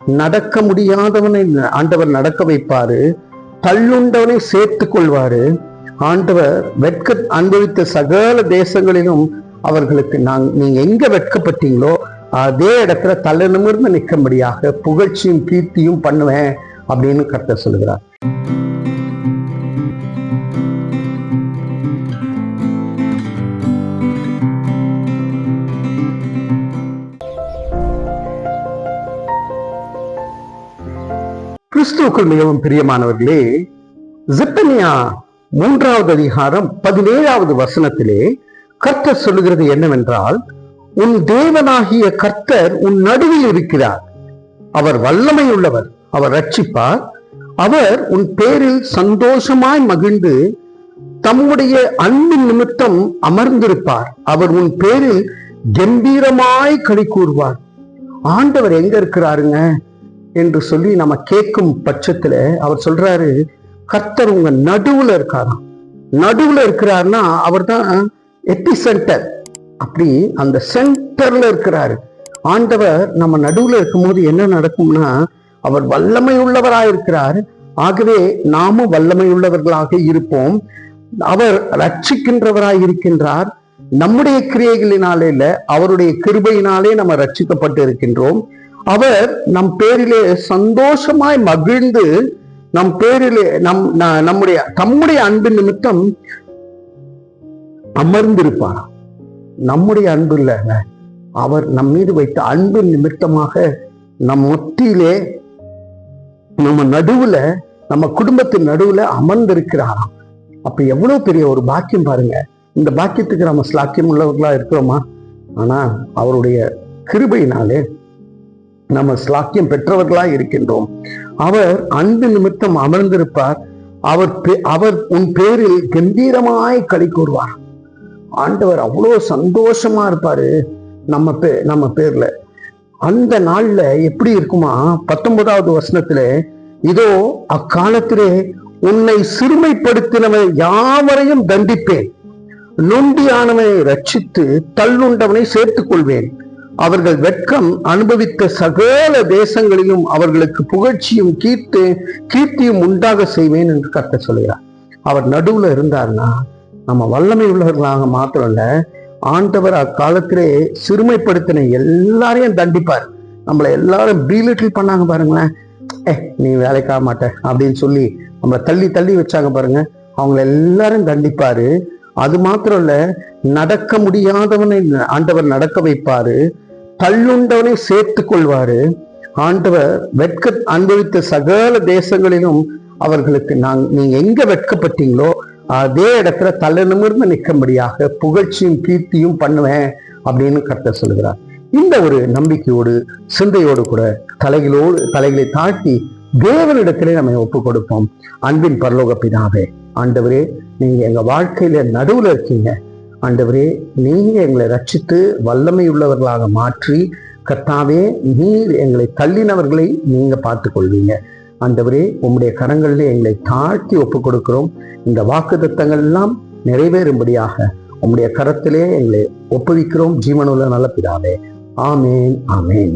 நடக்க முடியாதவனை ஆண்டவர் நடக்க வைப்பாரு. தள்ளுண்டவனை சேர்த்து கொள்வாரு. ஆண்டவர் வெட்க அனுபவித்த சகல தேசங்களிலும் அவர்களுக்கு நான் நீங்க எங்க வெட்கப்பட்டீங்களோ அதே இடத்துல தலை நிமிர்ந்து நிற்கும்படியாக புகழ்ச்சியும் கீர்த்தியும் பண்ணுவேன் அப்படின்னு கருத்தை சொல்லுகிறார். கிறிஸ்துவுக்குள் மிகவும் பிரியமானவர்களே ஜிப்பனியா மூன்றாவது அதிகாரம் பதினேழாவது வசனத்திலே கர்த்தர் சொல்லுகிறது என்னவென்றால் உன் தேவனாகிய கர்த்தர் உன் நடுவில் இருக்கிறார். அவர் வல்லமை உள்ளவர் அவர் ரட்சிப்பார் அவர் உன் பேரில் சந்தோஷமாய் மகிழ்ந்து தம்முடைய அன்பின் நிமித்தம் அமர்ந்திருப்பார். அவர் உன் பேரில் கம்பீரமாய் களி கூறுவார். ஆண்டவர் எங்க இருக்கிறாருங்க? என்று சொல்லி நம்ம கேட்கும் பட்சத்துல அவர் சொல்றாரு கர்த்தர் உங்க நடுவுல இருக்காராம். நடுவுல இருக்கிறாருன்னா அவர் தான் எப்பி சென்டர் அப்படி அந்த சென்டர்ல இருக்கிறாரு. ஆண்டவர் நம்ம நடுவுல இருக்கும்போது என்ன நடக்கும்னா அவர் வல்லமை உள்ளவராயிருக்கிறார் ஆகவே நாமும் வல்லமை உள்ளவர்களாக இருப்போம். அவர் ரட்சிக்கின்றவராய் இருக்கின்றார். நம்முடைய கிரியைகளினாலே இல்ல அவருடைய கிருபையினாலே நம்ம ரட்சிக்கப்பட்டு இருக்கின்றோம் அவர் நம் பேரிலே சந்தோஷமாய் மகிழ்ந்து நம் பேரிலே நம் ந- நம்முடைய தம்முடைய அன்பு நிமித்தம் அமர்ந்திருப்பார்? நம்முடைய அன்பு இல்லைங்க அவர் நம் மீது வைத்த அன்பு நிமித்தமாக நம் மத்தியிலே நம்ம நடுவுல நம்ம குடும்பத்தின் நடுவுல அமர்ந்திருக்கிறாராம். அப்ப எவ்வளவு பெரிய ஒரு பாக்கியம் பாருங்க. இந்த பாக்கியத்துக்கு நம்ம ஸ்லாக்கியம் உள்ளவர்களா இருக்கிறோமா? ஆனா அவருடைய கிருபையினாலே நம்ம ஸ்லாக்கியம் பெற்றவர்களாய் இருக்கின்றோம். அவர் அன்பு நிமித்தம் அமர்ந்திருப்பார். அவர் பே- அவர் உன் பேரில் கம்பீரமாய் களி கூறுவார். ஆண்டவர் அவ்வளோ சந்தோஷமா இருப்பாரு நம்ம பே நம்ம பேர்ல. அந்த நாள்ல எப்படி இருக்குமா? பத்தொன்பதாவது வருஷத்துல இதோ அக்காலத்திலே உன்னை சிறுமைப்படுத்தினவன் யாவரையும் தண்டிப்பேன். நொண்டியானவனை ரட்சித்து தள்ளுண்டவனை சேர்த்துக் கொள்வேன் அவர்கள் வெட்கம் அனுபவித்த சகல தேசங்களிலும் அவர்களுக்கு புகழ்ச்சியும் கீர்த்து கீர்த்தியும் உண்டாக செய்வேன் என்று கத்த சொல்கிறார் அவர் நடுவில் இருந்தார்னா நம்ம வல்லமை உள்ளவர்களாக மாத்திரம் இல்ல ஆண்டவர் அக்காலத்திலே சிறுமைப்படுத்தின எல்லாரையும் தண்டிப்பார். நம்மளை எல்லாரும் பீலிட்டில் பண்ணாங்க பாருங்களேன். ஏ நீ வேலைக்காக மாட்ட அப்படின்னு சொல்லி நம்மளை தள்ளி தள்ளி வச்சாங்க பாருங்க. அவங்கள எல்லாரும் தண்டிப்பாரு. அது மாத்திரம் இல்ல நடக்க முடியாதவனை ஆண்டவர் நடக்க வைப்பாரு. தள்ளுண்டவனை சேர்த்து கொள்வாரு ஆண்டவர் வெட்க அனுபவித்த சகல தேசங்களிலும் அவர்களுக்கு நான் நீங்க எங்க வெட்கப்பட்டீங்களோ அதே இடத்துல தலை நிமிர்ந்து நிற்கும்படியாக புகழ்ச்சியும் கீர்த்தியும் பண்ணுவேன் அப்படின்னு கர்த்தர் சொல்கிறார் இந்த ஒரு நம்பிக்கையோடு சிந்தையோடு கூட தலைகளோடு தலைகளை தாட்டி தேவனிடத்திலே நம்ம ஒப்பு கொடுப்போம் அன்பின் பரலோக பிதாவே ஆண்டவரே நீங்க எங்க வாழ்க்கையில நடுவுல இருக்கீங்க. ஆண்டவரே நீங்க எங்களை ரட்சித்து வல்லமை உள்ளவர்களாக மாற்றி கர்த்தாவே நீர் எங்களை தள்ளினவர்களை நீங்க பார்த்து கொள்வீங்க ஆண்டவரே உம்முடைய கரங்களிலே எங்களை தாழ்த்தி ஒப்புக் கொடுக்கிறோம் இந்த வாக்கு எல்லாம் நிறைவேறும்படியாக உம்முடைய கரத்திலே எங்களை ஒப்புவிக்கிறோம். ஜீவனுள்ள நல்ல பிதாவே. ஆமேன் ஆமேன்.